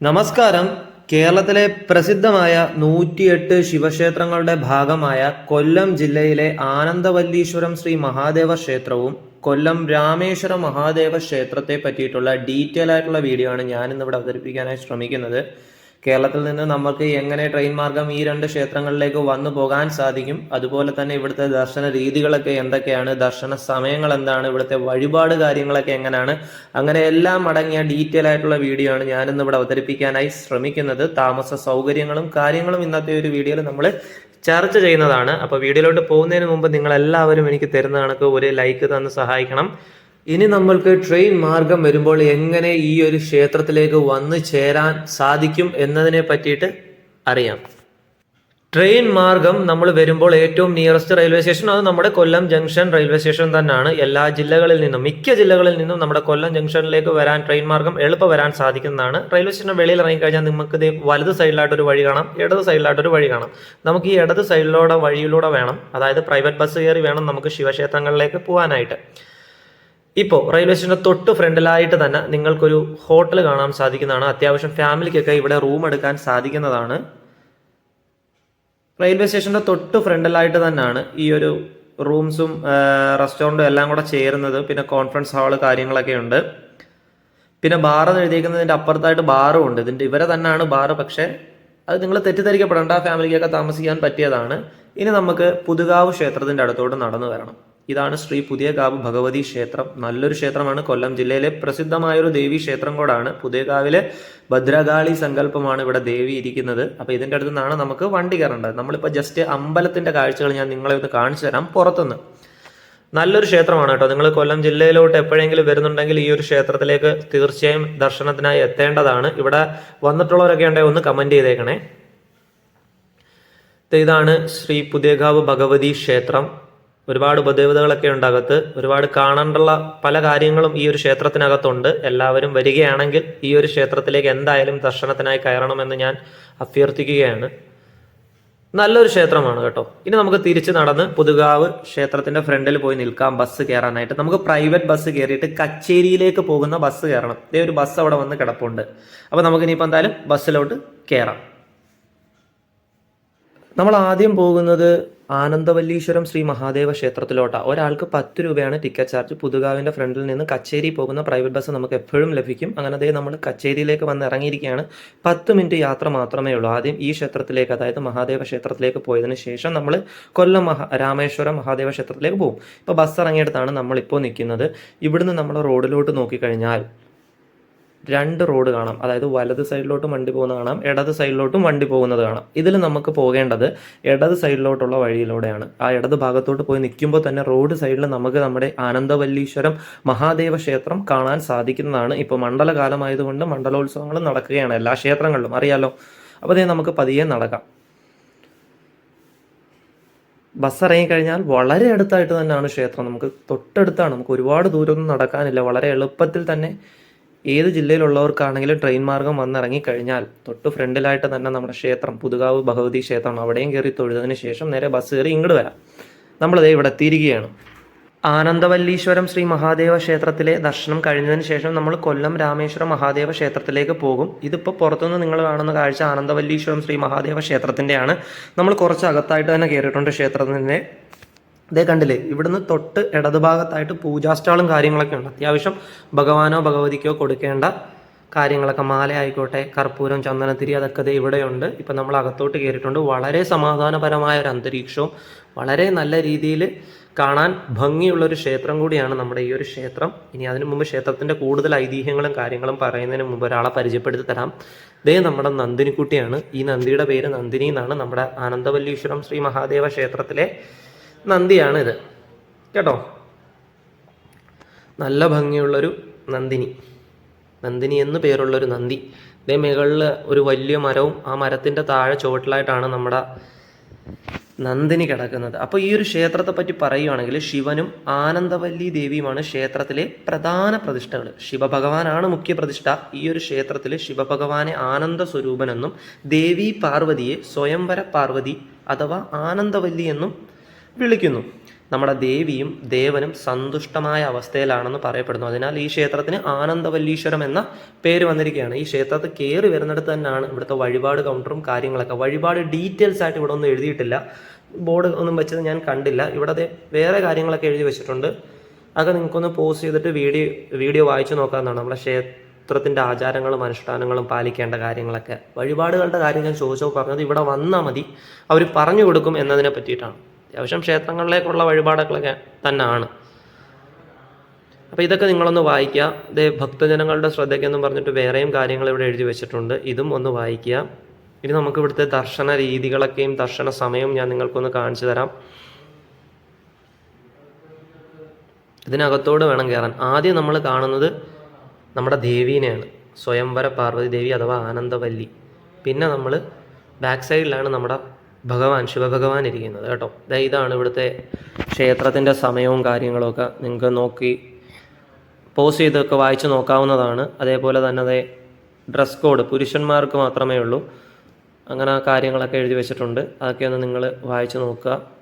നമസ്കാരം. കേരളത്തിലെ പ്രസിദ്ധമായ നൂറ്റിയെട്ട് ശിവക്ഷേത്രങ്ങളുടെ ഭാഗമായ കൊല്ലം ജില്ലയിലെ ആനന്ദവല്ലീശ്വരം ശ്രീ മഹാദേവ ക്ഷേത്രവും കൊല്ലം രാമേശ്വര മഹാദേവ ക്ഷേത്രത്തെ പറ്റിയിട്ടുള്ള ഡീറ്റെയിൽ ആയിട്ടുള്ള വീഡിയോ ആണ് ഞാൻ ഇന്നിവിടെ അവതരിപ്പിക്കാനായി ശ്രമിക്കുന്നത്. കേരളത്തിൽ നിന്ന് നമുക്ക് എങ്ങനെ ട്രെയിൻ മാർഗം ഈ രണ്ട് ക്ഷേത്രങ്ങളിലേക്ക് വന്നു പോകാൻ സാധിക്കും? അതുപോലെ തന്നെ ഇവിടുത്തെ ദർശന രീതികളൊക്കെ എന്തൊക്കെയാണ്? ദർശന സമയങ്ങൾ എന്താണ്? ഇവിടുത്തെ വഴിപാട് കാര്യങ്ങളൊക്കെ എങ്ങനെയാണ്? അങ്ങനെ എല്ലാം അടങ്ങിയ ഡീറ്റെയിൽ ആയിട്ടുള്ള വീഡിയോ ആണ് ഞാനിന്ന് ഇവിടെ അവതരിപ്പിക്കാനായി ശ്രമിക്കുന്നത്. താമസ സൗകര്യങ്ങളും കാര്യങ്ങളും ഇന്നത്തെ ഒരു വീഡിയോയിൽ നമ്മൾ ചർച്ച ചെയ്യുന്നതാണ്. അപ്പോൾ വീഡിയോയിലോട്ട് പോകുന്നതിന് മുമ്പ് നിങ്ങൾ എല്ലാവരും എനിക്ക് തരുന്ന കണക്ക് ഒരു ലൈക്ക് തന്ന് സഹായിക്കണം. ഇനി നമ്മൾക്ക് ട്രെയിൻ മാർഗം വരുമ്പോൾ എങ്ങനെ ഈ ഒരു ക്ഷേത്രത്തിലേക്ക് വന്നു ചേരാൻ സാധിക്കും എന്നതിനെ പറ്റിയിട്ട് അറിയാം. ട്രെയിൻ മാർഗം നമ്മൾ വരുമ്പോൾ ഏറ്റവും നിയറസ്റ്റ് റെയിൽവേ സ്റ്റേഷൻ അത് നമ്മുടെ കൊല്ലം ജംഗ്ഷൻ റെയിൽവേ സ്റ്റേഷൻ തന്നെയാണ്. എല്ലാ ജില്ലകളിൽ നിന്നും മിക്ക ജില്ലകളിൽ നിന്നും നമ്മുടെ കൊല്ലം ജംഗ്ഷനിലേക്ക് വരാൻ ട്രെയിൻ മാർഗം എളുപ്പം വരാൻ സാധിക്കുന്നതാണ്. റെയിൽവേ സ്റ്റേഷൻ വെളിയിൽ ഇറങ്ങിക്കഴിഞ്ഞാൽ നിങ്ങൾക്ക് ഇത് വലത് സൈഡിലായിട്ടൊരു വഴി കാണാം ഇടത് സൈഡിലായിട്ടൊരു വഴി കാണാം. നമുക്ക് ഈ ഇടത് സൈഡിലൂടെ വഴിയിലൂടെ വേണം. അതായത് പ്രൈവറ്റ് ബസ് കയറി വേണം നമുക്ക് ശിവക്ഷേത്രങ്ങളിലേക്ക് പോകാനായിട്ട്. ഇപ്പോൾ റെയിൽവേ സ്റ്റേഷന്റെ തൊട്ട് ഫ്രണ്ടിലായിട്ട് തന്നെ നിങ്ങൾക്കൊരു ഹോട്ടൽ കാണാൻ സാധിക്കുന്നതാണ്. അത്യാവശ്യം ഫാമിലിക്കൊക്കെ ഇവിടെ റൂം എടുക്കാൻ സാധിക്കുന്നതാണ്. റെയിൽവേ സ്റ്റേഷന്റെ തൊട്ട് ഫ്രണ്ടിലായിട്ട് തന്നെയാണ് ഈ ഒരു റൂംസും റെസ്റ്റോറന്റും എല്ലാം കൂടെ ചേരുന്നത്. പിന്നെ കോൺഫറൻസ് ഹാൾ കാര്യങ്ങളൊക്കെ ഉണ്ട്. പിന്നെ ബാർ എന്ന് എഴുതിയിരിക്കുന്നതിന്റെ അപ്പുറത്തായിട്ട് ബാറും ഉണ്ട്. ഇതിന്റെ ഇവരെ തന്നെയാണ് ബാറ് പക്ഷേ അത് നിങ്ങൾ തെറ്റിദ്ധരിക്കപ്പെടേണ്ട. ഫാമിലിക്കൊക്കെ താമസിക്കാൻ പറ്റിയതാണ്. ഇനി നമുക്ക് പുതുകാവ് ക്ഷേത്രത്തിന്റെ അടുത്തോട്ട് നടന്നു വരണം. ഇതാണ് ശ്രീ പുതിയകാവ് ഭഗവതി ക്ഷേത്രം. നല്ലൊരു ക്ഷേത്രമാണ്. കൊല്ലം ജില്ലയിലെ പ്രസിദ്ധമായൊരു ദേവി ക്ഷേത്രം കൂടാണ്. പുതിയകാവിലെ ഭദ്രകാളി സങ്കല്പമാണ് ഇവിടെ ദേവി ഇരിക്കുന്നത്. അപ്പോൾ ഇതിന്റെ അടുത്ത് നിന്നാണ് നമുക്ക് വണ്ടി കയറേണ്ടത്. നമ്മളിപ്പോൾ ജസ്റ്റ് അമ്പലത്തിന്റെ കാഴ്ചകൾ ഞാൻ നിങ്ങളെ ഒന്ന് കാണിച്ചു തരാം പുറത്തുനിന്ന്. നല്ലൊരു ക്ഷേത്രമാണ് കേട്ടോ. നിങ്ങൾ കൊല്ലം ജില്ലയിലോട്ട് എപ്പോഴെങ്കിലും വരുന്നുണ്ടെങ്കിൽ ഈ ഒരു ക്ഷേത്രത്തിലേക്ക് തീർച്ചയായും ദർശനത്തിനായി എത്തേണ്ടതാണ്. ഇവിടെ വന്നിട്ടുള്ളവരൊക്കെ ഉണ്ടെങ്കിൽ ഒന്ന് കമന്റ് ചെയ്തേക്കണേ. ഇതാണ് ശ്രീ പുതിയകാവ് ഭഗവതി ക്ഷേത്രം. ഒരുപാട് ഉപദേവതകളൊക്കെ ഉണ്ട് അകത്ത്. ഒരുപാട് കാണേണ്ടുള്ള പല കാര്യങ്ങളും ഈ ഒരു ക്ഷേത്രത്തിനകത്തുണ്ട്. എല്ലാവരും വരികയാണെങ്കിൽ ഈ ഒരു ക്ഷേത്രത്തിലേക്ക് എന്തായാലും ദർശനത്തിനായി കയറണമെന്ന് ഞാൻ അഭ്യർത്ഥിക്കുകയാണ്. നല്ലൊരു ക്ഷേത്രമാണ് കേട്ടോ. ഇനി നമുക്ക് തിരിച്ച് നടന്ന് പുതുകാവ് ക്ഷേത്രത്തിന്റെ ഫ്രണ്ടിൽ പോയി നിൽക്കാം. ബസ് കയറാനായിട്ട് നമുക്ക് പ്രൈവറ്റ് ബസ് കയറിയിട്ട് കച്ചേരിയിലേക്ക് പോകുന്ന ബസ് കയറണം ഇതേ ഒരു ബസ് അവിടെ വന്ന് കിടപ്പുണ്ട്. അപ്പോൾ നമുക്ക് ഇനിയിപ്പോൾ എന്തായാലും ബസ്സിലോട്ട് കയറാം നമ്മൾ ആദ്യം പോകുന്നത് ആനന്ദവല്ലീശ്വരം ശ്രീ മഹാദേവ ക്ഷേത്രത്തിലോട്ട. ഒരാൾക്ക് പത്ത് രൂപയാണ് ടിക്കറ്റ് ചാർജ് പുതുകാവിന്റെ ഫ്രണ്ടിൽ നിന്ന് കച്ചേരി പോകുന്ന പ്രൈവറ്റ് ബസ് നമുക്ക് എപ്പോഴും ലഭിക്കും. അങ്ങനെ അതേ നമ്മൾ കച്ചേരിയിലേക്ക് വന്ന് ഇറങ്ങിയിരിക്കുകയാണ്. പത്ത് മിനിറ്റ് യാത്ര മാത്രമേ ഉള്ളൂ. ആദ്യം ഈ ക്ഷേത്രത്തിലേക്ക് അതായത് മഹാദേവ ക്ഷേത്രത്തിലേക്ക് പോയതിനു ശേഷം നമ്മൾ കൊല്ലം മഹാ രാമേശ്വരം മഹാദേവ ക്ഷേത്രത്തിലേക്ക് പോകും. ഇപ്പോൾ ബസ് ഇറങ്ങിയിടത്താണ് നമ്മളിപ്പോൾ നിൽക്കുന്നത്. ഇവിടുന്ന് നമ്മൾ റോഡിലോട്ട് നോക്കിക്കഴിഞ്ഞാൽ രണ്ട് റോഡ് കാണാം. അതായത് വലത് സൈഡിലോട്ടും വണ്ടി പോകുന്നത് കാണാം ഇടത് സൈഡിലോട്ടും വണ്ടി പോകുന്നത് കാണാം. ഇതിൽ നമുക്ക് പോകേണ്ടത് ഇടത് സൈഡിലോട്ടുള്ള വഴിയിലൂടെയാണ്. ആ ഇടത് ഭാഗത്തോട്ട് പോയി നിൽക്കുമ്പോൾ തന്നെ റോഡ് സൈഡിൽ നമുക്ക് നമ്മുടെ ആനന്ദവല്ലീശ്വരം മഹാദേവ ക്ഷേത്രം കാണാൻ സാധിക്കുന്നതാണ്. ഇപ്പോൾ മണ്ഡലകാലമായതുകൊണ്ട് മണ്ഡലോത്സവങ്ങൾ നടക്കുകയാണ് എല്ലാ ക്ഷേത്രങ്ങളിലും. അറിയാലോ? അപ്പോൾ അതേ നമുക്ക് പതിയെ നടക്കാം. ബസ് ഇറങ്ങിക്കഴിഞ്ഞാൽ വളരെ അടുത്തായിട്ട് തന്നെയാണ് ക്ഷേത്രം. നമുക്ക് തൊട്ടടുത്താണ്. നമുക്ക് ഒരുപാട് ദൂരമൊന്നും നടക്കാനില്ല. വളരെ എളുപ്പത്തിൽ തന്നെ ഏത് ജില്ലയിലുള്ളവർക്കാണെങ്കിലും ട്രെയിൻ മാർഗം വന്നിറങ്ങി കഴിഞ്ഞാൽ തൊട്ട് ഫ്രണ്ടിലായിട്ട് തന്നെ നമ്മുടെ ക്ഷേത്രം പുതുകാവ് ഭഗവതി ക്ഷേത്രമാണ് അവിടെയും കയറി തൊഴുതതിന് ശേഷം നേരെ ബസ് കയറി ഇങ്ങോട്ട് വരാം. നമ്മളതേ ഇവിടെ എത്തിയിരിക്കുകയാണ്. ആനന്ദവല്ലീശ്വരം ശ്രീ മഹാദേവ ക്ഷേത്രത്തിലെ ദർശനം കഴിഞ്ഞതിന് ശേഷം നമ്മൾ കൊല്ലം രാമേശ്വര മഹാദേവ ക്ഷേത്രത്തിലേക്ക് പോകും. ഇതിപ്പോൾ പുറത്തുനിന്ന് നിങ്ങൾ കാണുന്ന കാഴ്ച ആനന്ദവല്ലീശ്വരം ശ്രീ മഹാദേവ ക്ഷേത്രത്തിന്റെയാണ്. നമ്മൾ കുറച്ച് അകത്തായിട്ട് തന്നെ കയറിയിട്ടുണ്ട് ക്ഷേത്രത്തിന്റെ ഇതേ കണ്ടില്ലേ ഇവിടുന്ന് തൊട്ട് ഇടതുഭാഗത്തായിട്ട് പൂജാസ്റ്റാളും കാര്യങ്ങളൊക്കെ ഉണ്ട് അത്യാവശ്യം ഭഗവാനോ ഭഗവതിക്കോ കൊടുക്കേണ്ട കാര്യങ്ങളൊക്കെ മാല ആയിക്കോട്ടെ കർപ്പൂരം ചന്ദനത്തിരി അതൊക്കെ ദേ ഇവിടെയുണ്ട്. ഇപ്പം നമ്മൾ അകത്തോട്ട് കയറിയിട്ടുണ്ട്. വളരെ സമാധാനപരമായ ഒരു അന്തരീക്ഷവും വളരെ നല്ല രീതിയിൽ കാണാൻ ഭംഗിയുള്ളൊരു ക്ഷേത്രം കൂടിയാണ് നമ്മുടെ ഈ ഒരു ക്ഷേത്രം. ഇനി അതിനു മുമ്പ് ക്ഷേത്രത്തിന്റെ കൂടുതൽ ഐതിഹ്യങ്ങളും കാര്യങ്ങളും പറയുന്നതിന് മുമ്പ് ഒരാളെ പരിചയപ്പെടുത്തി തരാം. ദേ നമ്മുടെ നന്ദിനിക്കുട്ടിയാണ്. ഈ നന്ദിയുടെ പേര് നന്ദിനി എന്നാണ് നമ്മുടെ ആനന്ദവല്ലീശ്വരം ശ്രീ മഹാദേവ ക്ഷേത്രത്തിലെ നന്ദിയാണ് ഇത് കേട്ടോ? നല്ല ഭംഗിയുള്ളൊരു നന്ദിനി. നന്ദിനി എന്ന് പേരുള്ളൊരു നന്ദി. ഇതേ മുകളിൽ ഒരു വലിയ മരവും ആ മരത്തിന്റെ താഴെ ചുവട്ടിലായിട്ടാണ് നമ്മുടെ നന്ദിനി കിടക്കുന്നത്. അപ്പോൾ ഈ ഒരു ക്ഷേത്രത്തെ പറ്റി പറയുകയാണെങ്കിൽ ശിവനും ആനന്ദവല്ലി ദേവിയുമാണ് ക്ഷേത്രത്തിലെ പ്രധാന പ്രതിഷ്ഠകൾ. ശിവഭഗവാനാണ് മുഖ്യ പ്രതിഷ്ഠ. ഈ ഒരു ക്ഷേത്രത്തിൽ ശിവഭഗവാനെ ആനന്ദ സ്വരൂപനെന്നും ദേവി പാർവതിയെ സ്വയംവര പാർവതി അഥവാ ആനന്ദവല്ലി എന്നും വിളിക്കുന്നു. നമ്മുടെ ദേവിയും ദേവനും സന്തുഷ്ടമായ അവസ്ഥയിലാണെന്ന് പറയപ്പെടുന്നു. അതിനാൽ ഈ ക്ഷേത്രത്തിന് ആനന്ദവല്ലീശ്വരം എന്ന പേര് വന്നിരിക്കുകയാണ്. ഈ ക്ഷേത്രത്തിൽ കയറി വരുന്നിടത്ത് തന്നെയാണ് ഇവിടുത്തെ വഴിപാട് കൗണ്ടറും കാര്യങ്ങളൊക്കെ. വഴിപാട് ഡീറ്റെയിൽസ് ആയിട്ട് ഇവിടെ ഒന്നും എഴുതിയിട്ടില്ല. ബോർഡ് ഒന്നും വെച്ചത് ഞാൻ കണ്ടില്ല. ഇവിടെ വേറെ കാര്യങ്ങളൊക്കെ എഴുതി വെച്ചിട്ടുണ്ട്. അതൊക്കെ നിങ്ങൾക്കൊന്ന് പോസ്റ്റ് ചെയ്തിട്ട് വീഡിയോ വീഡിയോ വായിച്ചു നോക്കാവുന്നതാണ് നമ്മുടെ ക്ഷേത്രത്തിന്റെ ആചാരങ്ങളും അനുഷ്ഠാനങ്ങളും പാലിക്കേണ്ട കാര്യങ്ങളൊക്കെ. വഴിപാടുകളുടെ കാര്യം ഞാൻ ചോദിച്ചപ്പോൾ പറഞ്ഞത് ഇവിടെ വന്നാൽ മതി. അവർ പറഞ്ഞു കൊടുക്കും എന്നതിനെ പറ്റിയിട്ടാണ്. അത്യാവശ്യം ക്ഷേത്രങ്ങളിലേക്കുള്ള വഴിപാടുകളൊക്കെ തന്നെയാണ് അപ്പോൾ ഇതൊക്കെ നിങ്ങളൊന്ന് വായിക്കുക. ഇത് ഭക്തജനങ്ങളുടെ ശ്രദ്ധയ്ക്കെന്നും പറഞ്ഞിട്ട് വേറെയും കാര്യങ്ങൾ ഇവിടെ എഴുതി വെച്ചിട്ടുണ്ട്. ഇതും ഒന്ന് വായിക്കുക. ഇനി നമുക്ക് ഇവിടുത്തെ ദർശന രീതികളൊക്കെയും ദർശന സമയവും ഞാൻ നിങ്ങൾക്കൊന്ന് കാണിച്ചു തരാം. ഇതിനകത്തോട് വേണം കയറാൻ. ആദ്യം നമ്മൾ കാണുന്നത് നമ്മുടെ ദേവീനെയാണ്. സ്വയംവര പാർവതി ദേവി അഥവാ ആനന്ദവല്ലി. പിന്നെ നമ്മൾ ബാക്ക് സൈഡിലാണ് നമ്മുടെ ഭഗവാൻ ശിവഭഗവാൻ ഇരിക്കുന്നത് കേട്ടോ. ഇതാണ് ഇവിടുത്തെ ക്ഷേത്രത്തിന്റെ സമയവും കാര്യങ്ങളൊക്കെ. നിങ്ങൾക്ക് നോക്കി പോസ് ചെയ്തൊക്കെ വായിച്ച് നോക്കാവുന്നതാണ്. അതേപോലെ തന്നെ അതേ ഡ്രസ് കോഡ് പുരുഷന്മാർക്ക് മാത്രമേ ഉള്ളൂ. അങ്ങനെ ആ കാര്യങ്ങളൊക്കെ എഴുതി വെച്ചിട്ടുണ്ട്. അതൊക്കെ ഒന്ന് നിങ്ങൾ വായിച്ച് നോക്കുക.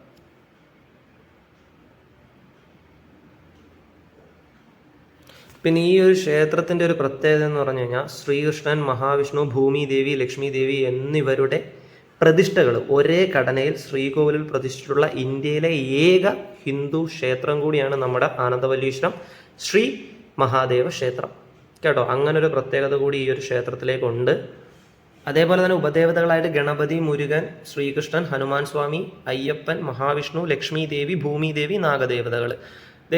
പിന്നെ ഈ ഒരു ക്ഷേത്രത്തിന്റെ ഒരു പ്രത്യേകത എന്ന് പറഞ്ഞു കഴിഞ്ഞാൽ ശ്രീകൃഷ്ണൻ മഹാവിഷ്ണു ഭൂമി ദേവി ലക്ഷ്മി ദേവി എന്നിവരുടെ പ്രതിഷ്ഠകൾ ഒരേ ഘടനയിൽ ശ്രീകോവിലിൽ പ്രതിഷ്ഠിച്ചിട്ടുള്ള ഇന്ത്യയിലെ ഏക ഹിന്ദു ക്ഷേത്രം കൂടിയാണ് നമ്മുടെ ആനന്ദവല്ലീശ്വരം ശ്രീ മഹാദേവ ക്ഷേത്രം. കേട്ടോ? അങ്ങനെ ഒരു പ്രത്യേകത കൂടി ഈ ഒരു ക്ഷേത്രത്തിലേക്കുണ്ട്. അതേപോലെ തന്നെ ഉപദേവതകളായിട്ട് ഗണപതി മുരുകൻ ശ്രീകൃഷ്ണൻ ഹനുമാൻ സ്വാമി അയ്യപ്പൻ മഹാവിഷ്ണു ലക്ഷ്മി ദേവി ഭൂമി ദേവി നാഗദേവതകൾ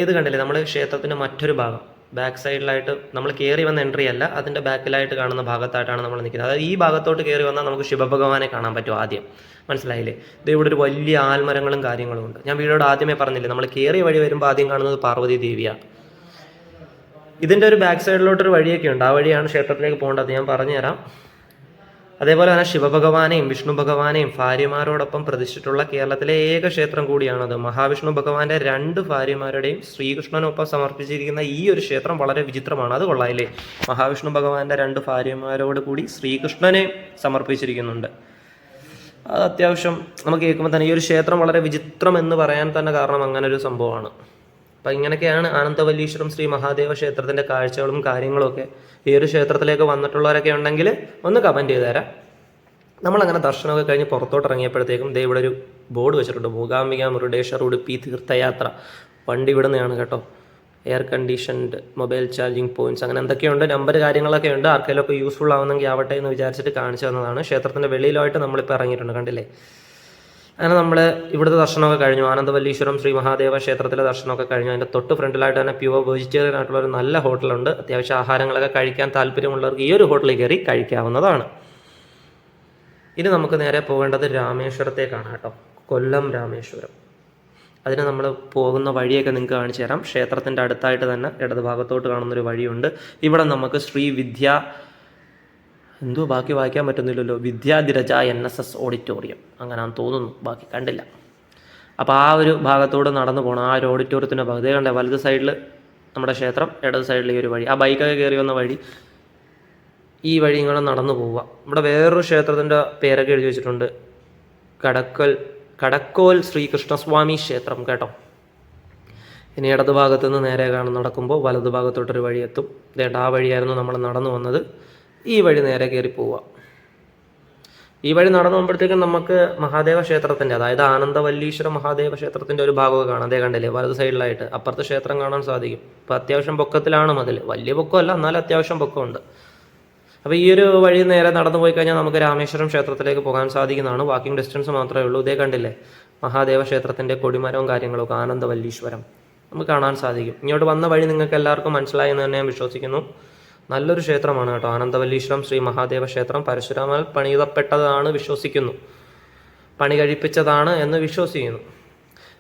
ഇത് കണ്ടില്ലേ? നമ്മൾ ക്ഷേത്രത്തിന്റെ മറ്റൊരു ഭാഗം. ബാക്ക് സൈഡിലായിട്ട് നമ്മൾ കയറി വന്ന എൻട്രി അല്ല അതിന്റെ ബാക്കിലായിട്ട് കാണുന്ന ഭാഗത്തായിട്ടാണ് നമ്മൾ നിൽക്കുന്നത്. അതായത് ഈ ഭാഗത്തോട്ട് കയറി വന്നാൽ നമുക്ക് ശിവഭഗവാനെ കാണാൻ പറ്റും ആദ്യം. മനസ്സിലായില്ലേ? ഇത് ഇവിടെ ഒരു വലിയ ആൽമരങ്ങളും കാര്യങ്ങളും ഉണ്ട്. ഞാൻ വീടോട് ആദ്യമേ പറഞ്ഞില്ലേ നമ്മൾ കയറിയ വഴി വരുമ്പോൾ ആദ്യം കാണുന്നത് പാർവതി ദേവിയാണ്. ഇതിന്റെ ഒരു ബാക്ക് സൈഡിലോട്ടൊരു വഴിയൊക്കെ ഉണ്ട്. ആ വഴിയാണ് ക്ഷേത്രത്തിലേക്ക് പോകേണ്ടത്. ഞാൻ പറഞ്ഞുതരാം. അതേപോലെ തന്നെ ശിവഭഗവാനെയും വിഷ്ണു ഭഗവാനെയും ഭാര്യമാരോടൊപ്പം പ്രതിഷ്ഠിച്ചിട്ടുള്ള കേരളത്തിലെ ഏക ക്ഷേത്രം കൂടിയാണത്. മഹാവിഷ്ണു ഭഗവാന്റെ രണ്ട് ഭാര്യമാരുടെയും ശ്രീകൃഷ്ണനൊപ്പം സമർപ്പിച്ചിരിക്കുന്ന ഈ ഒരു ക്ഷേത്രം വളരെ വിചിത്രമാണ്. അത് കൊള്ളായില്ലേ മഹാവിഷ്ണു ഭഗവാന്റെ രണ്ട് ഭാര്യമാരോട് കൂടി ശ്രീകൃഷ്ണനെ സമർപ്പിച്ചിരിക്കുന്നുണ്ട്. അത് അത്യാവശ്യം നമുക്ക് കേൾക്കുമ്പോൾ തന്നെ ഈ ഒരു ക്ഷേത്രം വളരെ വിചിത്രം എന്ന് പറയാൻ തന്നെ കാരണം അങ്ങനെ ഒരു സംഭവമാണ്. അപ്പം ഇങ്ങനെയൊക്കെയാണ് ആനന്ദവല്ലീശ്വരം ശ്രീ മഹാദേവ ക്ഷേത്രത്തിന്റെ കാഴ്ചകളും കാര്യങ്ങളും ഒക്കെ ഈ ഒരു ക്ഷേത്രത്തിലേക്ക് വന്നിട്ടുള്ളവരൊക്കെ ഉണ്ടെങ്കിൽ ഒന്ന് കമന്റ് ചെയ്ത് തരാം. നമ്മളങ്ങനെ ദർശനമൊക്കെ കഴിഞ്ഞ് പുറത്തോട്ട് ഇറങ്ങിയപ്പോഴത്തേക്കും ദേ ഇവിടെ ഒരു ബോർഡ് വെച്ചിട്ടുണ്ട്. മൂകാംബിക മുരുടേശ്വർ ഉടുപ്പി തീർത്ഥയാത്ര. വണ്ടി ഇവിടുന്നതാണ് കേട്ടോ. Air conditioned mobile charging points അങ്ങനെ എന്തൊക്കെയുണ്ട്? നമ്പർ കാര്യങ്ങളൊക്കെ ഉണ്ട്. ആർക്കെങ്കിലും ഒക്കെ യൂസ്ഫുൾ ആവുന്നെങ്കിൽ ആവട്ടെ എന്ന് വിചാരിച്ചിട്ട് കാണിച്ചു തന്നതാണ്. ക്ഷേത്രത്തിന്റെ വെളിയിലായിട്ട് നമ്മളിപ്പോൾ ഇറങ്ങിയിട്ടുണ്ട്. കണ്ടില്ലേ? അങ്ങനെ നമ്മൾ ഇവിടുത്തെ ദർശനമൊക്കെ കഴിഞ്ഞു. ആനന്ദവല്ലീശ്വരം ശ്രീ മഹാദേവ ക്ഷേത്രത്തിലെ ദർശനമൊക്കെ കഴിഞ്ഞു. അതിന്റെ തൊട്ട് ഫ്രണ്ടിലായിട്ട് തന്നെ പ്യുവർ വെജിറ്റേറിയൻ ആയിട്ടുള്ള ഒരു നല്ല ഹോട്ടലുണ്ട്. അത്യാവശ്യം ആഹാരങ്ങളൊക്കെ കഴിക്കാൻ താല്പര്യമുള്ളവർക്ക് ഈ ഒരു ഹോട്ടലിൽ കയറി കഴിക്കാവുന്നതാണ്. ഇനി നമുക്ക് നേരെ പോകേണ്ടത് രാമേശ്വരത്തേക്കാണ് കേട്ടോ. കൊല്ലം രാമേശ്വരം. അതിന് നമ്മൾ പോകുന്ന വഴിയൊക്കെ നിങ്ങൾക്ക് കാണിച്ചു തരാം. ക്ഷേത്രത്തിന്റെ അടുത്തായിട്ട് തന്നെ ഇടതുഭാഗത്തോട്ട് കാണുന്നൊരു വഴിയുണ്ട്. ഇവിടെ നമുക്ക് ശ്രീ വിദ്യ എന്തോ ബാക്കി വായിക്കാൻ പറ്റുന്നില്ലല്ലോ. Vidyadhiraja N S S auditorium അങ്ങനെയാണെന്ന് തോന്നുന്നു. ബാക്കി കണ്ടില്ല. അപ്പോൾ ആ ഒരു ഭാഗത്തോട് നടന്നു പോകണം ആ ഒരു ഓഡിറ്റോറിയത്തിന്റെ ഭാഗത്ത് കണ്ടേ? വലത് സൈഡിൽ നമ്മുടെ ക്ഷേത്രം ഇടത് സൈഡിൽ ഈ ഒരു വഴി. ആ ബൈക്കൊക്കെ കയറി വന്ന വഴി ഈ വഴി ഇങ്ങനെ നടന്നു പോവുക. ഇവിടെ വേറൊരു ക്ഷേത്രത്തിന്റെ പേരൊക്കെ എഴുതി വെച്ചിട്ടുണ്ട്. കടക്കൽ കടക്കോൽ ശ്രീകൃഷ്ണസ്വാമി ക്ഷേത്രം കേട്ടോ. ഇനി ഇടത് ഭാഗത്ത് നിന്ന് നേരെ കാണാൻ നടക്കുമ്പോൾ വലത് ഭാഗത്തോട്ടൊരു വഴി എത്തും. ഇതേണ്ട ആ വഴിയായിരുന്നു നമ്മൾ നടന്നു വന്നത്. ഈ വഴി നേരെ കയറി പോവുക. ഈ വഴി നടന്നു പോകുമ്പോഴത്തേക്കും നമുക്ക് മഹാദേവ ക്ഷേത്രത്തിന്റെ അതായത് ആനന്ദവല്ലീശ്വര മഹാദേവ ക്ഷേത്രത്തിന്റെ ഒരു ഭാഗമൊക്കെ കാണാം. അതേ കണ്ടില്ലേ? വലത് സൈഡിലായിട്ട് അപ്പുറത്തെ ക്ഷേത്രം കാണാൻ സാധിക്കും. ഇപ്പം അത്യാവശ്യം പൊക്കത്തിലാണ് മതിൽ. വലിയ പൊക്കമല്ല എന്നാലും അത്യാവശ്യം പൊക്കമുണ്ട്. അപ്പോൾ ഈ ഒരു വഴി നേരെ നടന്നു പോയി കഴിഞ്ഞാൽ നമുക്ക് രാമേശ്വരം ക്ഷേത്രത്തിലേക്ക് പോകാൻ സാധിക്കുന്നതാണ്. വാക്കിംഗ് ഡിസ്റ്റൻസ് മാത്രമേ ഉള്ളൂ. ഇതേ കണ്ടില്ലേ? മഹാദേവ ക്ഷേത്രത്തിന്റെ കൊടിമരവും കാര്യങ്ങളൊക്കെ ആനന്ദവല്ലീശ്വരം നമുക്ക് കാണാൻ സാധിക്കും. ഇങ്ങോട്ട് വന്ന വഴി നിങ്ങൾക്ക് എല്ലാവർക്കും മനസ്സിലായെന്ന് തന്നെ ഞാൻ വിശ്വസിക്കുന്നു. നല്ലൊരു ക്ഷേത്രമാണ് കേട്ടോ. ആനന്ദവല്ലീശ്വരം ശ്രീ മഹാദേവ ക്ഷേത്രം. പരശുരാമൽ പണിതപ്പെട്ടതാണ് വിശ്വസിക്കുന്നു. പണി കഴിപ്പിച്ചതാണ് എന്ന് വിശ്വസിക്കുന്നു.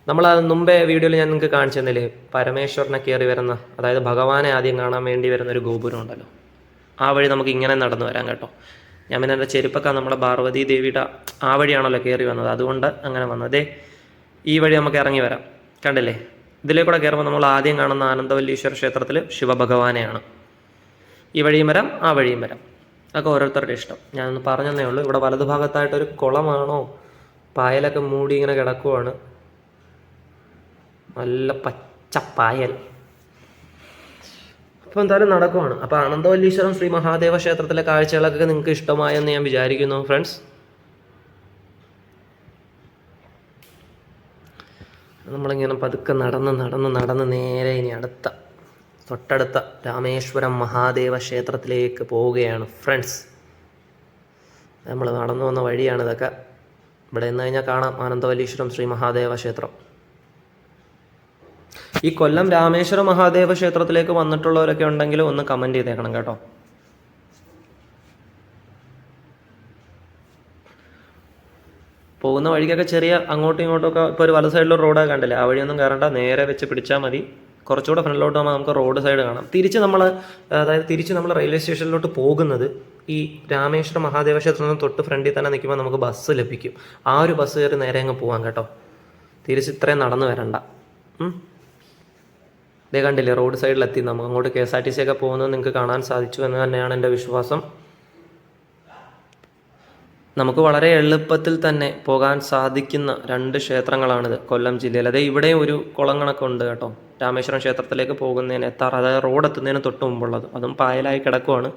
നമ്മൾ അത് മുമ്പേ വീഡിയോയിൽ ഞാൻ നിങ്ങൾക്ക് കാണിച്ചു തന്നില്ലേ പരമേശ്വരനെ കയറി വരുന്ന അതായത് ഭഗവാനെ ആദ്യം കാണാൻ വേണ്ടി വരുന്ന ഒരു ഗോപുരം ഉണ്ടല്ലോ. ആ വഴി നമുക്ക് ഇങ്ങനെ നടന്നു വരാം കേട്ടോ. ഞാൻ പിന്നെ എന്റെ ചെരുപ്പൊക്കെ നമ്മുടെ പാർവതി ദേവിയുടെ ആ വഴിയാണല്ലോ കയറി വന്നത്. അതുകൊണ്ട് അങ്ങനെ വന്നത് ഈ വഴി നമുക്ക് ഇറങ്ങി വരാം. കണ്ടില്ലേ? ഇതിലേക്കൂടെ കയറുമ്പോൾ നമ്മൾ ആദ്യം കാണുന്ന ആനന്ദവല്ലീശ്വര ക്ഷേത്രത്തിൽ ശിവഭഗവാനെയാണ്. ഈ വഴിയും വരാം ആ വഴിയും വരാം അതൊക്കെ ഓരോരുത്തരുടെ ഇഷ്ടം. ഞാനൊന്ന് പറഞ്ഞതേ ഉള്ളൂ. ഇവിടെ വലതുഭാഗത്തായിട്ടൊരു കുളമാണോ? പായലൊക്കെ മൂടി ഇങ്ങനെ കിടക്കുവാണ്. നല്ല പച്ച പായൽ. അപ്പോൾ എന്തായാലും നടക്കുവാണ്. അപ്പോൾ ആനന്ദവല്ലീശ്വരം ശ്രീ മഹാദേവ ക്ഷേത്രത്തിലെ കാഴ്ചകളൊക്കെ നിങ്ങൾക്ക് ഇഷ്ടമായെന്ന് ഞാൻ വിചാരിക്കുന്നു ഫ്രണ്ട്സ് നമ്മളിങ്ങനെ പതുക്കെ നടന്ന് നടന്ന് നടന്ന് നേരെ ഇനി അടുത്ത തൊട്ടടുത്ത രാമേശ്വരം മഹാദേവ ക്ഷേത്രത്തിലേക്ക് പോവുകയാണ് ഫ്രണ്ട്സ്. നമ്മൾ നടന്നു വന്ന വഴിയാണ് ഇതൊക്കെ. ഇവിടെ നിന്ന് കഴിഞ്ഞാൽ കാണാം ആനന്ദവല്ലീശ്വരം ശ്രീ മഹാദേവ ക്ഷേത്രം. ഈ കൊല്ലം രാമേശ്വര മഹാദേവ ക്ഷേത്രത്തിലേക്ക് വന്നിട്ടുള്ളവരൊക്കെ ഉണ്ടെങ്കിൽ ഒന്ന് കമന്റ് ചെയ്തേക്കണം കേട്ടോ. പോകുന്ന വഴിക്കൊക്കെ ചെറിയ അങ്ങോട്ടും ഇങ്ങോട്ടും ഒക്കെ ഇപ്പോൾ ഒരു വല സൈഡിലുള്ള റോഡൊക്കെ കണ്ടില്ലേ? ആ വഴിയൊന്നും കയറണ്ട നേരെ വെച്ച് പിടിച്ചാൽ മതി. കുറച്ചുകൂടെ ഫ്രണ്ടിലോട്ട് പോകുമ്പോൾ നമുക്ക് റോഡ് സൈഡ് കാണാം. തിരിച്ച് നമ്മൾ അതായത് തിരിച്ച് നമ്മൾ റെയിൽവേ സ്റ്റേഷനിലോട്ട് പോകുന്നത് ഈ രാമേശ്വര മഹാദേവ ക്ഷേത്രത്തിന് തൊട്ട് ഫ്രണ്ടിൽ തന്നെ നിൽക്കുമ്പോൾ നമുക്ക് ബസ് ലഭിക്കും. ആ ഒരു ബസ് കയറി നേരെ അങ്ങ് പോകാം കേട്ടോ. തിരിച്ച് ഇത്രയും നടന്ന് വരണ്ട. ഇതേ കണ്ടില്ലേ റോഡ് സൈഡിലെത്തി. നമുക്ക് അങ്ങോട്ട് K S R T C ഒക്കെ പോകുന്നത് നിങ്ങൾക്ക് കാണാൻ സാധിച്ചു എന്ന് തന്നെയാണ് എന്റെ വിശ്വാസം. നമുക്ക് വളരെ എളുപ്പത്തിൽ തന്നെ പോകാൻ സാധിക്കുന്ന രണ്ട് ക്ഷേത്രങ്ങളാണിത് കൊല്ലം ജില്ലയിൽ അതേ ഇവിടെയും ഒരു കുളം കണക്കുണ്ട് കേട്ടോ. രാമേശ്വരം ക്ഷേത്രത്തിലേക്ക് പോകുന്നതിന് എത്താറ് അതായത് റോഡ് എത്തുന്നതിന് തൊട്ട് മുമ്പുള്ളത്. അതും പായലായി കിടക്കുവാണ്.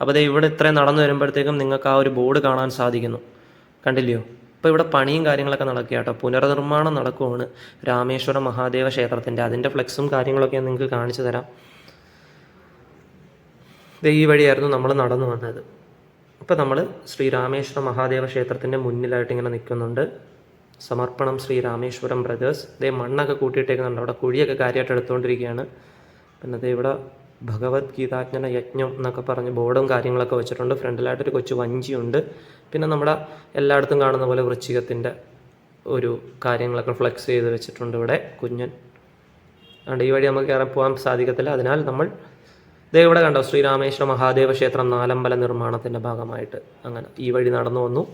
അപ്പോൾ ഇത് ഇവിടെ ഇത്രയും നടന്നു വരുമ്പോഴത്തേക്കും നിങ്ങൾക്ക് ആ ഒരു ബോർഡ് കാണാൻ സാധിക്കുന്നു. കണ്ടില്ലയോ? ഇപ്പോൾ ഇവിടെ പണിയും കാര്യങ്ങളൊക്കെ നടക്കുക കേട്ടോ പുനർനിർമ്മാണം നടക്കുവാണ് രാമേശ്വരം മഹാദേവ ക്ഷേത്രത്തിന്റെ. അതിന്റെ ഫ്ലെക്സും കാര്യങ്ങളൊക്കെ ഞാൻ നിങ്ങൾക്ക് കാണിച്ചു തരാം. ഈ വഴിയായിരുന്നു നമ്മൾ നടന്നു വന്നത്. അപ്പോൾ നമ്മൾ ശ്രീ രാമേശ്വര മഹാദേവ ക്ഷേത്രത്തിന്റെ മുന്നിലായിട്ട് ഇങ്ങനെ നിൽക്കുന്നുണ്ട്. സമർപ്പണം ശ്രീ രാമേശ്വരം ബ്രദേഴ്സ്. ഇതേ മണ്ണൊക്കെ കൂട്ടിയിട്ടേക്കുന്നുണ്ട്. അവിടെ കുഴിയൊക്കെ കാര്യമായിട്ട് എടുത്തുകൊണ്ടിരിക്കുകയാണ്. പിന്നെ ദേ ഇവിടെ ഭഗവത്ഗീതാജ്ഞന യജ്ഞം എന്നൊക്കെ പറഞ്ഞ് ബോർഡും കാര്യങ്ങളൊക്കെ വെച്ചിട്ടുണ്ട്. ഫ്രണ്ടിലായിട്ടൊരു കൊച്ചു വഞ്ചിയുണ്ട്. പിന്നെ നമ്മുടെ എല്ലായിടത്തും കാണുന്ന പോലെ വൃശ്ചികത്തിന്റെ ഒരു കാര്യങ്ങളൊക്കെ ഫ്ലെക്സ് ചെയ്ത് വെച്ചിട്ടുണ്ട് ഇവിടെ കുഞ്ഞൻ. അതുകൊണ്ട് ഈ വഴി നമുക്ക് കയറി പോകാൻ സാധിക്കത്തില്ല. അതിനാൽ നമ്മൾ ഇതേ ഇവിടെ കണ്ടോ ശ്രീരാമേശ്വര മഹാദേവ ക്ഷേത്രം നാലമ്പല നിർമ്മാണത്തിന്റെ ഭാഗമായിട്ട്. അങ്ങനെ ഈ വഴി നടന്നു വന്നു.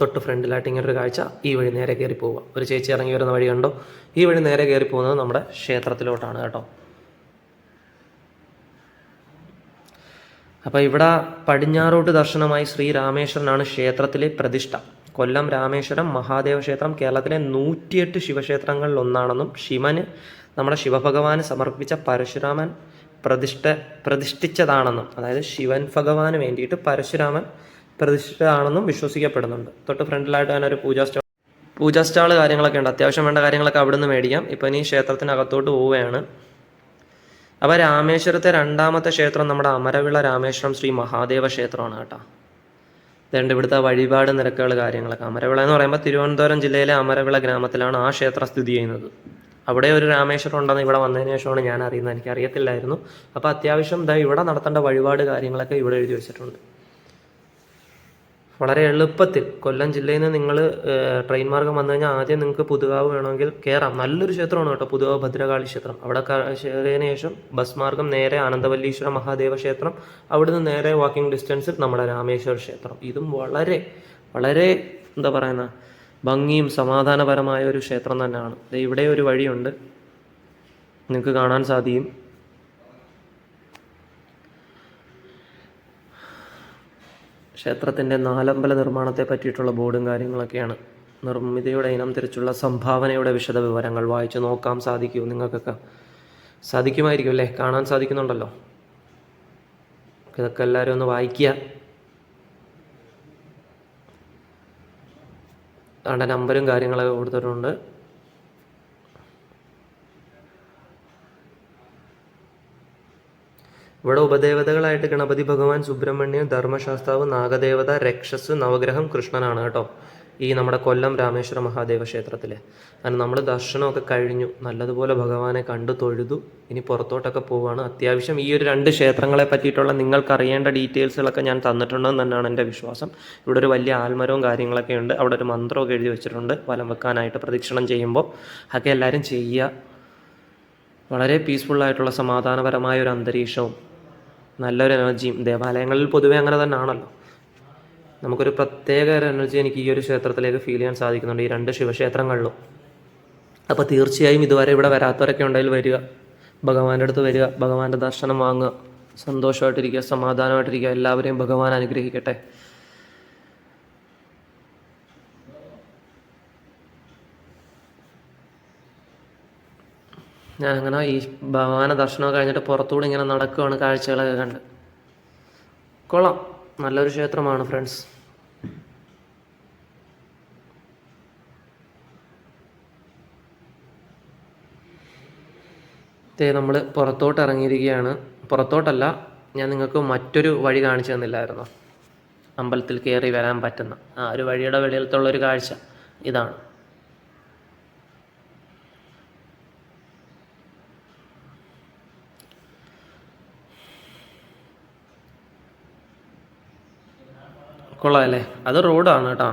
തൊട്ട് ഫ്രണ്ടിലായിട്ട് ഇങ്ങനൊരു കാഴ്ച. ഈ വഴി നേരെ കയറി പോവുക. ഒരു ചേച്ചി ഇറങ്ങി വരുന്ന വഴി കണ്ടോ? ഈ വഴി നേരെ കയറി പോകുന്നത് നമ്മുടെ ക്ഷേത്രത്തിലോട്ടാണ് കേട്ടോ. അപ്പോൾ ഇവിടെ പടിഞ്ഞാറോട്ട് ദർശനമായി ശ്രീ രാമേശ്വരനാണ് ക്ഷേത്രത്തിലെ പ്രതിഷ്ഠ. കൊല്ലം രാമേശ്വരം മഹാദേവ ക്ഷേത്രം കേരളത്തിലെ നൂറ്റിയെട്ട് ശിവക്ഷേത്രങ്ങളിൽ ഒന്നാണെന്നും ശിവന് നമ്മുടെ ശിവഭഗവാന് സമർപ്പിച്ച പരശുരാമൻ പ്രതിഷ്ഠ പ്രതിഷ്ഠിച്ചതാണെന്നും. അതായത് ശിവൻ ഭഗവാന് വേണ്ടിയിട്ട് പരശുരാമൻ പ്രതിഷ്ഠിച്ചതാണെന്നും വിശ്വസിക്കപ്പെടുന്നുണ്ട്. തൊട്ട് ഫ്രണ്ടിലായിട്ട് തന്നെ ഒരു പൂജാ സ്റ്റാൾ പൂജാ സ്റ്റാൾ കാര്യങ്ങളൊക്കെ ഉണ്ട്. അത്യാവശ്യം വേണ്ട കാര്യങ്ങളൊക്കെ അവിടെ നിന്ന് മേടിക്കാം. ഇപ്പം ഇനി ക്ഷേത്രത്തിനകത്തോട്ട് പോവുകയാണ്. അപ്പോൾ രാമേശ്വരത്തെ രണ്ടാമത്തെ ക്ഷേത്രം നമ്മുടെ അമരവിള രാമേശ്വരം ശ്രീ മഹാദേവ ക്ഷേത്രമാണ് കേട്ടോ. ഇതുണ്ട് ഇവിടുത്തെ വഴിപാട് നിരക്കുകൾ കാര്യങ്ങളൊക്കെ. അമരവിള എന്ന് പറയുമ്പോൾ തിരുവനന്തപുരം ജില്ലയിലെ അമരവിള ഗ്രാമത്തിലാണ് ആ ക്ഷേത്രം സ്ഥിതി ചെയ്യുന്നത്. അവിടെ ഒരു രാമേശ്വരം ഉണ്ടെന്ന് ഇവിടെ വന്നതിന് ശേഷമാണ് ഞാൻ അറിയുന്നത്. എനിക്ക് അറിയത്തില്ലായിരുന്നു അപ്പോൾ അത്യാവശ്യം ഇതാ ഇവിടെ നടത്തേണ്ട വഴിപാട് കാര്യങ്ങളൊക്കെ ഇവിടെ എഴുതി വെച്ചിട്ടുണ്ട്. വളരെ എളുപ്പത്തിൽ കൊല്ലം ജില്ലയിൽ നിന്ന് നിങ്ങൾ ട്രെയിൻ മാർഗം വന്നു കഴിഞ്ഞാൽ ആദ്യം നിങ്ങൾക്ക് പുതുവാവ് വേണമെങ്കിൽ കയറാം. നല്ലൊരു ക്ഷേത്രമാണ് കേട്ടോ പുതുവാവ് ഭദ്രകാളി ക്ഷേത്രം. അവിടെ കയറിയതിനു ശേഷം ബസ് മാർഗം നേരെ ആനന്ദവല്ലീശ്വര മഹാദേവ ക്ഷേത്രം അവിടുന്ന് നേരെ വാക്കിംഗ് ഡിസ്റ്റൻസിൽ നമ്മുടെ രാമേശ്വര ക്ഷേത്രം. ഇതും വളരെ വളരെ എന്താ പറയുന്ന ഭംഗിയും സമാധാനപരമായ ഒരു ക്ഷേത്രം തന്നെയാണ്. ഇവിടെ ഒരു വഴിയുണ്ട് നിങ്ങൾക്ക് കാണാൻ സാധിക്കും. ക്ഷേത്രത്തിന്റെ നാലമ്പല നിർമ്മാണത്തെ പറ്റിയിട്ടുള്ള ബോർഡും കാര്യങ്ങളൊക്കെയാണ്. നിർമ്മിതിയുടെ ഇനം തിരിച്ചുള്ള സംഭാവനയുടെ വിശദ വിവരങ്ങൾ വായിച്ച് നോക്കാൻ സാധിക്കൂ നിങ്ങൾക്കൊക്കെ. സാധിക്കുമായിരിക്കും അല്ലേ? കാണാൻ സാധിക്കുന്നുണ്ടല്ലോ. ഇതൊക്കെ എല്ലാവരും ഒന്ന് വായിക്കുക. അവിടെ നമ്പരും കാര്യങ്ങളൊക്കെ കൊടുത്തിട്ടുണ്ട്. ഇവിടെ ഉപദേവതകളായിട്ട് ഗണപതി ഭഗവാൻ സുബ്രഹ്മണ്യൻ ധർമ്മശാസ്താവ് നാഗദേവത രക്ഷസ് നവഗ്രഹം കൃഷ്ണനാണ് കേട്ടോ ഈ നമ്മുടെ കൊല്ലം രാമേശ്വര മഹാദേവ ക്ഷേത്രത്തിൽ കാരണം നമ്മൾ ദർശനമൊക്കെ കഴിഞ്ഞു. നല്ലതുപോലെ ഭഗവാനെ കണ്ടു തൊഴുതു. ഇനി പുറത്തോട്ടൊക്കെ പോവുകയാണ് അത്യാവശ്യം ഈ ഒരു രണ്ട് ക്ഷേത്രങ്ങളെ പറ്റിയിട്ടുള്ള നിങ്ങൾക്ക് അറിയേണ്ട ഡീറ്റെയിൽസുകളൊക്കെ ഞാൻ തന്നിട്ടുണ്ടെന്ന് തന്നെയാണ് എന്റെ വിശ്വാസം. ഇവിടെ ഒരു വലിയ ആൽമരവും കാര്യങ്ങളൊക്കെ ഉണ്ട്. അവിടെ ഒരു മന്ത്രമൊക്കെ എഴുതി വെച്ചിട്ടുണ്ട്. വലം വെക്കാനായിട്ട് പ്രദക്ഷിണം ചെയ്യുമ്പോൾ. അതൊക്കെ എല്ലാവരും ചെയ്യുക. വളരെ പീസ്ഫുള്ളായിട്ടുള്ള സമാധാനപരമായ ഒരു അന്തരീക്ഷവും നല്ലൊരു എനർജിയും ദേവാലയങ്ങളിൽ പൊതുവെ അങ്ങനെ തന്നെ ആണല്ലോ നമുക്കൊരു പ്രത്യേക ഒരു എനർജി എനിക്ക് ഈ ഒരു ക്ഷേത്രത്തിലേക്ക് ഫീൽ ചെയ്യാൻ സാധിക്കുന്നുണ്ട് ഈ രണ്ട് ശിവക്ഷേത്രങ്ങളിലും. അപ്പോൾ തീർച്ചയായും ഇതുവരെ ഇവിടെ വരാത്തവരൊക്കെ ഉണ്ടെങ്കിൽ വരിക. ഭഗവാന്റെ അടുത്ത് വരിക ഭഗവാന്റെ ദർശനം വാങ്ങുക സന്തോഷമായിട്ടിരിക്കുക സമാധാനമായിട്ടിരിക്കുക എല്ലാവരെയും ഭഗവാൻ അനുഗ്രഹിക്കട്ടെ. ഞാനങ്ങനെ ഈ ഭഗവാന ദർശനമൊക്കെ കഴിഞ്ഞിട്ട് പുറത്തുകൂടി ഇങ്ങനെ നടക്കുകയാണ് കാഴ്ചകളൊക്കെ കണ്ട്. കൊള്ളാം. നല്ലൊരു ക്ഷേത്രമാണ് ഫ്രണ്ട്സ് ഇതേ നമ്മൾ പുറത്തോട്ട് ഇറങ്ങിയിരിക്കുകയാണ്. പുറത്തോട്ടല്ല ഞാൻ നിങ്ങൾക്ക് മറ്റൊരു വഴി കാണിച്ചു തന്നില്ലായിരുന്നു? അമ്പലത്തിൽ കയറി വരാൻ പറ്റുന്ന ആ ഒരു വഴിയുടെ വെളിയിലത്തുള്ളൊരു കാഴ്ച. ഇതാണ്. കൊള്ളാമല്ലേ അത് റോഡാണ് കേട്ടോ.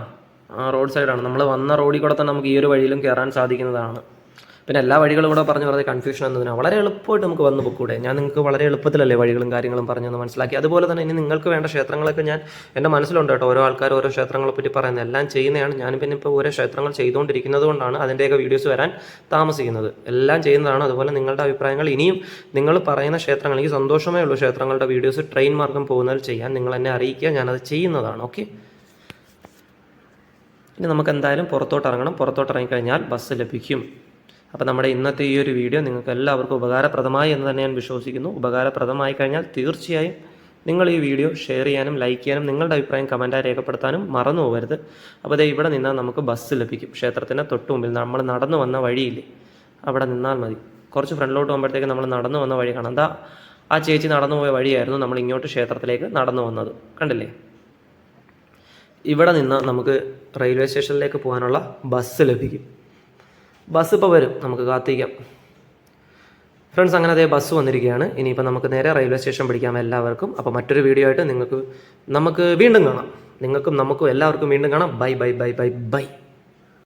ആ റോഡ് സൈഡാണ് നമ്മൾ വന്ന റോഡിൽ കൂടെ തന്നെ നമുക്ക് ഈ ഒരു വഴിയിലും കയറാൻ സാധിക്കുന്നതാണ്. പിന്നെ എല്ലാ വഴികളും കൂടെ പറഞ്ഞു പറഞ്ഞ് കൺഫ്യൂഷൻ എന്നതിന് വളരെ എളുപ്പമായിട്ട് നമുക്ക് വന്നു ബുക്കൂടെ ഞാൻ നിങ്ങൾക്ക് വളരെ എളുപ്പത്തിലല്ലേ വഴികളും കാര്യങ്ങളും പറഞ്ഞെന്ന് മനസ്സിലാക്കി. അതുപോലെ തന്നെ ഇനി നിങ്ങൾക്ക് വേണ്ട ക്ഷേത്രങ്ങളൊക്കെ ഞാൻ എന്റെ മനസ്സിലുണ്ട് കേട്ടോ. ഓരോ ആൾക്കാർ ഓരോ ക്ഷേത്രങ്ങളെ പറ്റി പറയുന്നത്. എല്ലാം ചെയ്യുന്നതാണ്. ഞാൻ പിന്നെ ഇപ്പോൾ ഓരോ ക്ഷേത്രങ്ങൾ ചെയ്തുകൊണ്ടിരിക്കുന്നത് കൊണ്ടാണ് അതിന്റെയൊക്കെ വീഡിയോസ് വരാൻ താമസിക്കുന്നത്. എല്ലാം ചെയ്യുന്നതാണ്. അതുപോലെ നിങ്ങളുടെ അഭിപ്രായങ്ങൾ ഇനിയും നിങ്ങൾ പറയുന്ന ക്ഷേത്രങ്ങൾ എനിക്ക് സന്തോഷമേ ഉള്ളൂ ക്ഷേത്രങ്ങളുടെ വീഡിയോസ് ട്രെയിൻ മാർഗം പോകുന്നതിൽ ചെയ്യാൻ. നിങ്ങൾ എന്നെ അറിയിക്കുക. ഞാനത് ചെയ്യുന്നതാണ്. ഓക്കെ ഇനി നമുക്ക് എന്തായാലും പുറത്തോട്ട് ഇറങ്ങണം. പുറത്തോട്ട് ഇറങ്ങിക്കഴിഞ്ഞാൽ ബസ് ലഭിക്കും. അപ്പോൾ നമ്മുടെ ഇന്നത്തെ ഈ ഒരു വീഡിയോ നിങ്ങൾക്ക് എല്ലാവർക്കും ഉപകാരപ്രദമായി എന്ന് തന്നെ ഞാൻ വിശ്വസിക്കുന്നു. ഉപകാരപ്രദമായി കഴിഞ്ഞാൽ തീർച്ചയായും നിങ്ങൾ ഈ വീഡിയോ ഷെയർ ചെയ്യാനും ലൈക്ക് ചെയ്യാനും നിങ്ങളുടെ അഭിപ്രായം കമന്റായി രേഖപ്പെടുത്താനും മറന്നു പോകരുത്. അപ്പോൾ ദേ ഇവിടെ നിന്നാൽ നമുക്ക് ബസ് ലഭിക്കും. ക്ഷേത്രത്തിന്റെ തൊട്ട് മുമ്പിൽ നമ്മൾ നടന്നു വന്ന വഴിയില്ലേ? അവിടെ നിന്നാൽ മതി. കുറച്ച് ഫ്രണ്ടിലോട്ട് പോകുമ്പോഴത്തേക്ക് നമ്മൾ നടന്നു വന്ന വഴി കാണാം. എന്താ ആ ചേച്ചി നടന്നു പോയ വഴിയായിരുന്നു നമ്മൾ ഇങ്ങോട്ട് ക്ഷേത്രത്തിലേക്ക് നടന്നു വന്നത്. കണ്ടില്ലേ? ഇവിടെ നിന്ന് നമുക്ക് റെയിൽവേ സ്റ്റേഷനിലേക്ക് പോകാനുള്ള ബസ് ലഭിക്കും. ബസ് ഇപ്പോൾ വരും. നമുക്ക് കാത്തിരിക്കാം. ഫ്രണ്ട്സ് അങ്ങനെ അതേ ബസ് വന്നിരിക്കുകയാണ്. ഇനിയിപ്പോൾ നമുക്ക് നേരെ റെയിൽവേ സ്റ്റേഷൻ പിടിക്കാം എല്ലാവർക്കും. അപ്പോൾ മറ്റൊരു വീഡിയോ ആയിട്ട് നിങ്ങൾക്ക് നമുക്ക് വീണ്ടും കാണാം. നിങ്ങൾക്കും നമുക്കും എല്ലാവർക്കും വീണ്ടും കാണാം. Bye bye bye bye bye